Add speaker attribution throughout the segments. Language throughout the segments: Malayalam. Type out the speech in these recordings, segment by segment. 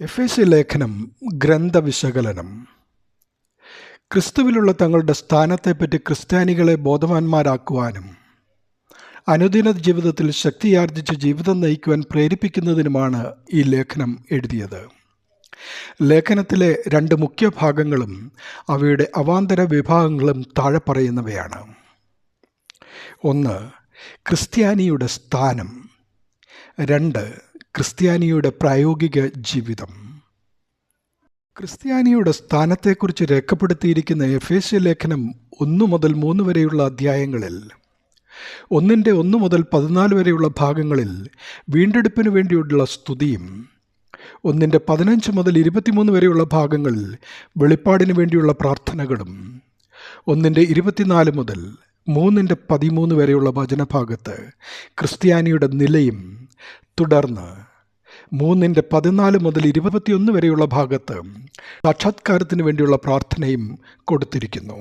Speaker 1: എഫ് എ സി ലേഖനം ഗ്രന്ഥവിശകലനം. ക്രിസ്തുവിലുള്ള തങ്ങളുടെ സ്ഥാനത്തെപ്പറ്റി ക്രിസ്ത്യാനികളെ ബോധവാന്മാരാക്കുവാനും അനുദിന ജീവിതത്തിൽ ശക്തിയാർജിച്ച് ജീവിതം നയിക്കുവാൻ പ്രേരിപ്പിക്കുന്നതിനുമാണ് ഈ ലേഖനം എഴുതിയത്. ലേഖനത്തിലെ രണ്ട് മുഖ്യ ഭാഗങ്ങളും അവയുടെ അവാന്തര വിഭാഗങ്ങളും താഴെ പറയുന്നവയാണ്. ഒന്ന് ക്രിസ്ത്യാനിയുടെ സ്ഥാനം. രണ്ട് ക്രിസ്ത്യാനിയുടെ പ്രായോഗിക ജീവിതം. ക്രിസ്ത്യാനിയുടെ സ്ഥാനത്തെക്കുറിച്ച് രേഖപ്പെടുത്തിയിരിക്കുന്ന എഫേസ്യ ലേഖനം ഒന്നു മുതൽ മൂന്ന് വരെയുള്ള അധ്യായങ്ങളിൽ ഒന്നിന്റെ ഒന്ന് മുതൽ പതിനാല് വരെയുള്ള ഭാഗങ്ങളിൽ വീണ്ടെടുപ്പിനു വേണ്ടിയുള്ള സ്തുതിയും ഒന്നിന്റെ പതിനഞ്ച് മുതൽ ഇരുപത്തിമൂന്ന് വരെയുള്ള ഭാഗങ്ങളിൽ വെളിപ്പാടിന് വേണ്ടിയുള്ള പ്രാർത്ഥനകളും ഒന്നിന്റെ ഇരുപത്തിനാല് മുതൽ മൂന്നിന്റെ പതിമൂന്ന് വരെയുള്ള വചനഭാഗത്ത് ക്രിസ്ത്യാനിയുടെ നിലയും തുടർന്ന് മൂന്നിന്റെ പതിനാല് മുതൽ ഇരുപത്തിയൊന്ന് വരെയുള്ള ഭാഗത്ത് സാക്ഷാത്കാരത്തിന് വേണ്ടിയുള്ള പ്രാർത്ഥനയും കൊടുത്തിരിക്കുന്നു.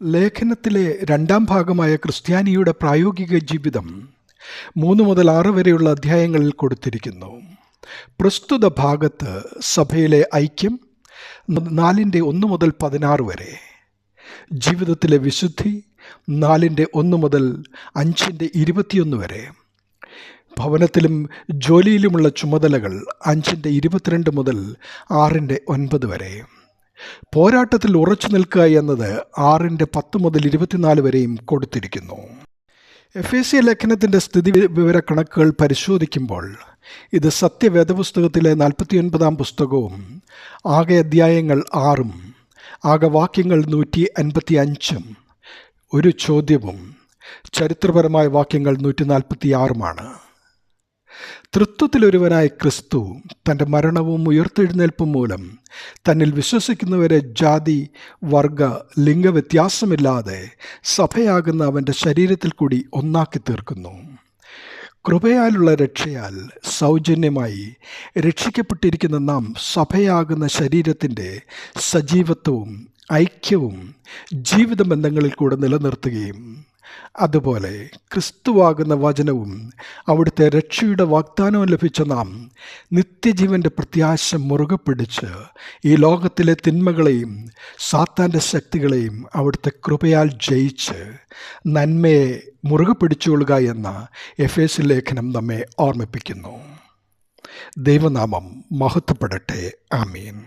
Speaker 1: ലേഖനത്തിലെ രണ്ടാം ഭാഗമായ ക്രിസ്ത്യാനിയുടെ പ്രായോഗിക ജീവിതം മൂന്ന് മുതൽ ആറ് വരെയുള്ള അധ്യായങ്ങളിൽ കൊടുത്തിരിക്കുന്നു. പ്രസ്തുത ഭാഗത്ത് സഭയിലെ ഐക്യം നാലിന്റെ ഒന്ന് മുതൽ പതിനാറ് വരെ ജീവിതത്തിലെ വിശുദ്ധി നാലിന്റെ ഒന്ന് മുതൽ അഞ്ചിന്റെ ഇരുപത്തിയൊന്ന് വരെ ഭവനത്തിലും ജോലിയിലുമുള്ള ചുമതലകൾ അഞ്ചിന്റെ ഇരുപത്തിരണ്ട് മുതൽ ആറിന്റെ ഒൻപത് വരെ. പോരാട്ടത്തിൽ ഉറച്ചു നിൽക്കുക എന്നത് ആറിന്റെ പത്ത് മുതൽ ഇരുപത്തിനാല് വരെയും കൊടുത്തിരിക്കുന്നു. എഫ് എ സി ലേഖനത്തിന്റെ സ്ഥിതി വിവര കണക്കുകൾ പരിശോധിക്കുമ്പോൾ ഇത് സത്യവേദപുസ്തകത്തിലെ നാൽപ്പത്തിയൊൻപതാം പുസ്തകവും ആകെ അധ്യായങ്ങൾ ആറും ആകെ വാക്യങ്ങൾ നൂറ്റി അൻപത്തി അഞ്ചും ഒരു ചോദ്യവും ചരിത്രപരമായ വാക്യങ്ങൾ നൂറ്റി നാൽപ്പത്തി ആറുമാണ് തൃത്വത്തിലൊരുവനായ ക്രിസ്തു തന്റെ മരണവും ഉയർത്തെഴുന്നേൽപ്പും മൂലം തന്നിൽ വിശ്വസിക്കുന്നവരെ ജാതി വർഗ ലിംഗവ്യത്യാസമില്ലാതെ സഭയാകുന്ന അവന്റെ ശരീരത്തിൽ കൂടി ഒന്നാക്കി തീർക്കുന്നു കൃപയാലുള്ള രക്ഷയാൽ സൗജന്യമായി രക്ഷിക്കപ്പെട്ടിരിക്കുന്ന നാം സഭയാകുന്ന ശരീരത്തിന്റെ സജീവത്വവും ഐക്യവും ജീവിത ബന്ധങ്ങളിൽ കൂടെ നിലനിർത്തുകയും അതുപോലെ ക്രിസ്തുവാകുന്ന വചനവും അവിടുത്തെ രക്ഷയുടെ വാഗ്ദാനവും ലഭിച്ച നാം നിത്യജീവന്റെ പ്രത്യാശ മുറുകെ പിടിച്ച് ഈ ലോകത്തിലെ തിന്മകളെയും സാത്താന്റെ ശക്തികളെയും അവിടുത്തെ കൃപയാൽ ജയിച്ച് നന്മയെ മുറുകെ പിടിച്ചുകൊള്ളുക എന്ന എഫ് എസ് ലേഖനം നമ്മെ ഓർമ്മിപ്പിക്കുന്നു. ദൈവനാമം മഹത്വപ്പെടട്ടെ. ആമീൻ.